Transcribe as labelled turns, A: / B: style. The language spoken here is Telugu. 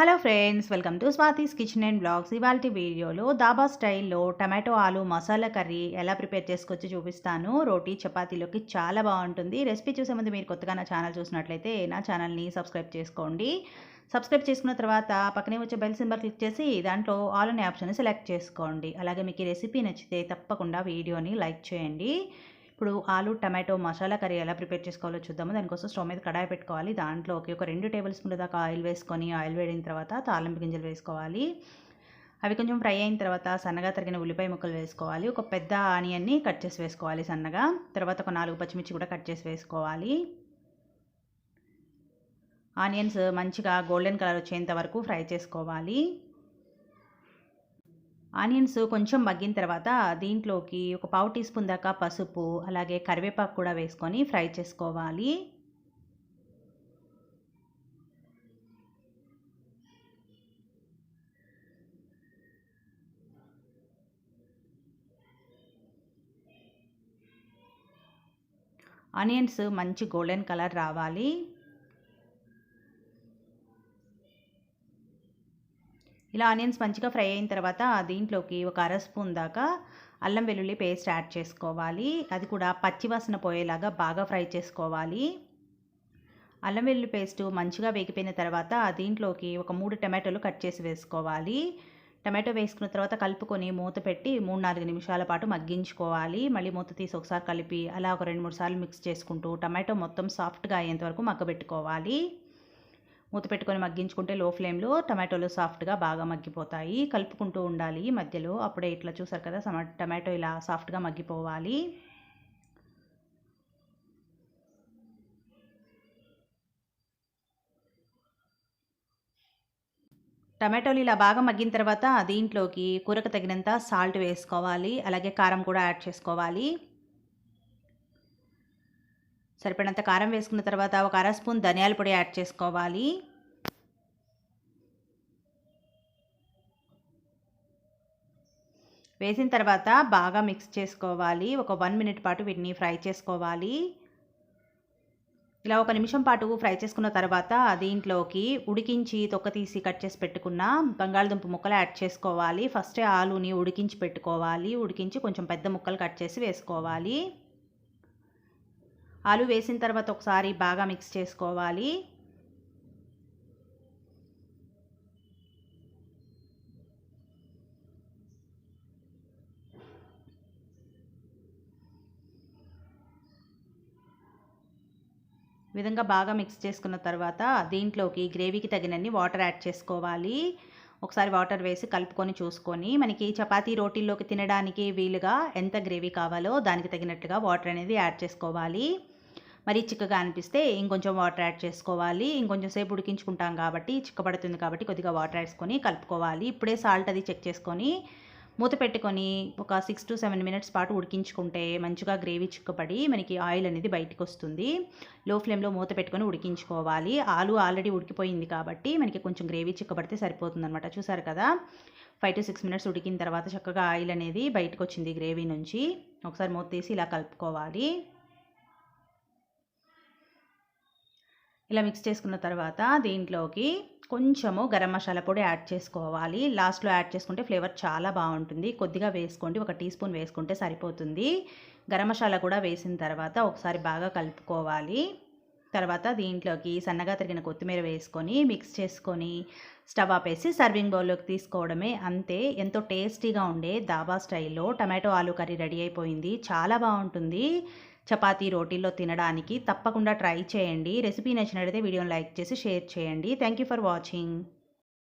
A: Hello friends welcome to Swathi's kitchen and blogs ఇవాళ వీడియోలో దాబా స్టైల్లో టమాటో ఆలు మసాలా కర్రీ ఎలా ప్రిపేర్ చేసుకొచ్చి చూపిస్తాను. రోటీ చపాతీలోకి చాలా బాగుంటుంది. రెసిపీ చూసే ముందు మీరు కొత్తగా నా ఛానల్ చూసినట్లయితే నా ఛానల్ని సబ్స్క్రైబ్ చేసుకోండి. సబ్స్క్రైబ్ చేసుకున్న తర్వాత పక్కనే వచ్చే బెల్ సింబల్ క్లిక్ చేసి దాంట్లో ఆల్ అనే ఆప్షన్ సెలెక్ట్ చేసుకోండి. అలాగే మీకు ఈ రెసిపీ నచ్చితే తప్పకుండా వీడియోని లైక్ చేయండి. ఇప్పుడు ఆలు టమాటో మసాలా కర్రీ ఎలా ప్రిపేర్ చేసుకోవాలో చూద్దాము. దానికోసం స్టవ్ మీద కడాయి పెట్టుకోవాలి. దాంట్లోకి ఒక రెండు టేబుల్ స్పూన్ల దాకా ఆయిల్ వేసుకొని ఆయిల్ వేడిన తర్వాత తాలింపు గింజలు వేసుకోవాలి. అవి కొంచెం ఫ్రై అయిన తర్వాత సన్నగా తరిగిన ఉల్లిపాయ ముక్కలు వేసుకోవాలి. ఒక పెద్ద ఆనియన్ని కట్ చేసి వేసుకోవాలి సన్నగా. తర్వాత ఒక నాలుగు పచ్చిమిర్చి కూడా కట్ చేసి వేసుకోవాలి. ఆనియన్స్ మంచిగా గోల్డెన్ కలర్ వచ్చేంత వరకు ఫ్రై చేసుకోవాలి. ఆనియన్స్ కొంచెం మగ్గిన తర్వాత దీంట్లోకి ఒక పావు టీ స్పూన్ దాకా పసుపు అలాగే కరివేపాకు కూడా వేసుకొని ఫ్రై చేసుకోవాలి. ఆనియన్స్ మంచి గోల్డెన్ కలర్ రావాలి. ఇలా ఆనియన్స్ మంచిగా ఫ్రై అయిన తర్వాత దీంట్లోకి ఒక అర స్పూన్ దాకా అల్లం వెల్లుల్లి పేస్ట్ యాడ్ చేసుకోవాలి. అది కూడా పచ్చివాసన పోయేలాగా బాగా ఫ్రై చేసుకోవాలి. అల్లం వెల్లుల్లి పేస్ట్ మంచిగా వేగిపోయిన తర్వాత దీంట్లోకి ఒక మూడు టమాటోలు కట్ చేసి వేసుకోవాలి. టమాటో వేసుకున్న తర్వాత కలుపుకొని మూత పెట్టి మూడు నాలుగు నిమిషాల పాటు మగ్గించుకోవాలి. మళ్ళీ మూత తీసి ఒకసారి కలిపి అలా ఒక రెండు మూడు సార్లు మిక్స్ చేసుకుంటూ టమాటో మొత్తం సాఫ్ట్గా అయ్యేంత వరకు మగ్గబెట్టుకోవాలి. మూత పెట్టుకొని మగ్గించుకుంటే లో ఫ్లేమ్లో టమాటోలు సాఫ్ట్గా బాగా మగ్గిపోతాయి. కలుపుకుంటూ ఉండాలి మధ్యలో. అప్పుడే ఇట్లా చూసారు కదా సమ టమాటో ఇలా సాఫ్ట్గా మగ్గిపోవాలి. టమాటోలు ఇలా బాగా మగ్గిన తర్వాత దీంట్లోకి కూరకు తగినంత సాల్ట్ వేసుకోవాలి. అలాగే కారం కూడా యాడ్ చేసుకోవాలి. సరిపడినంత కారం వేసుకున్న తర్వాత ఒక అర స్పూన్ ధనియాల పొడి యాడ్ చేసుకోవాలి. వేసిన తర్వాత బాగా మిక్స్ చేసుకోవాలి. ఒక వన్ మినిట్ పాటు వీటిని ఫ్రై చేసుకోవాలి. ఇలా ఒక నిమిషం పాటు ఫ్రై చేసుకున్న తర్వాత దీంట్లోకి ఉడికించి తొక్క తీసి కట్ చేసి పెట్టుకున్న బంగాళదుంప ముక్కలు యాడ్ చేసుకోవాలి. ఫస్టే ఆలుని ఉడికించి పెట్టుకోవాలి. ఉడికించి కొంచెం పెద్ద ముక్కలు కట్ చేసి వేసుకోవాలి. ఆలు వేసిన తర్వాత ఒకసారి బాగా మిక్స్ చేసుకోవాలి. విధంగా బాగా మిక్స్ చేసుకున్న తర్వాత దీంట్లోకి గ్రేవీకి తగినన్ని వాటర్ యాడ్ చేసుకోవాలి. ఒకసారి వాటర్ వేసి కలుపుకొని చూసుకొని మనకి చపాతీ రోటీల్లోకి తినడానికి వీలుగా ఎంత గ్రేవీ కావాలో దానికి తగినట్టుగా వాటర్ అనేది యాడ్ చేసుకోవాలి. మరీ చిక్కగా అనిపిస్తే ఇంకొంచెం వాటర్ యాడ్ చేసుకోవాలి. ఇంకొంచెం సేపు ఉడికించుకుంటాం కాబట్టి చిక్కబడుతుంది కాబట్టి కొద్దిగా వాటర్ వేసుకొని కలుపుకోవాలి. ఇప్పుడే సాల్ట్ అది చెక్ చేసుకొని మూత పెట్టుకొని ఒక సిక్స్ టు సెవెన్ మినిట్స్ పాటు ఉడికించుకుంటే మంచిగా గ్రేవీ చిక్కబడి మనకి ఆయిల్ అనేది బయటకు వస్తుంది. లో ఫ్లేమ్లో మూత పెట్టుకొని ఉడికించుకోవాలి. ఆలు ఆల్రెడీ ఉడికిపోయింది కాబట్టి మనకి కొంచెం గ్రేవీ చిక్కబడితే సరిపోతుందనమాట చూసారు కదా? ఫైవ్ టు సిక్స్ మినిట్స్ ఉడికిన తర్వాత చక్కగా ఆయిల్ అనేది బయటకు వచ్చింది గ్రేవీ నుంచి. ఒకసారి మూత తీసి ఇలా కలుపుకోవాలి. ఇలా మిక్స్ చేసుకున్న తర్వాత దీంట్లోకి కొంచెము గరం మసాలా పొడి యాడ్ చేసుకోవాలి. లాస్ట్లో యాడ్ చేసుకుంటే ఫ్లేవర్ చాలా బాగుంటుంది. కొద్దిగా వేసుకోండి. ఒక టీ స్పూన్ వేసుకుంటే సరిపోతుంది. గరం మసాలా కూడా వేసిన తర్వాత ఒకసారి బాగా కలుపుకోవాలి. తర్వాత దీంట్లోకి సన్నగా తరిగిన కొత్తిమీర వేసుకొని మిక్స్ చేసుకొని స్టవ్ ఆపేసి సర్వింగ్ బౌల్లోకి తీసుకోవడమే అంతే. ఎంతో టేస్టీగా ఉండే దాబా స్టైల్లో టమాటో ఆలు కర్రీ రెడీ అయిపోయింది. చాలా బాగుంటుంది. చపాతీ రోటీల్లో తినడానికి తప్పకుండా ట్రై చేయండి. రెసిపీ నచ్చినట్లయితే వీడియోని లైక్ చేసి షేర్ చేయండి. Thank you for watching.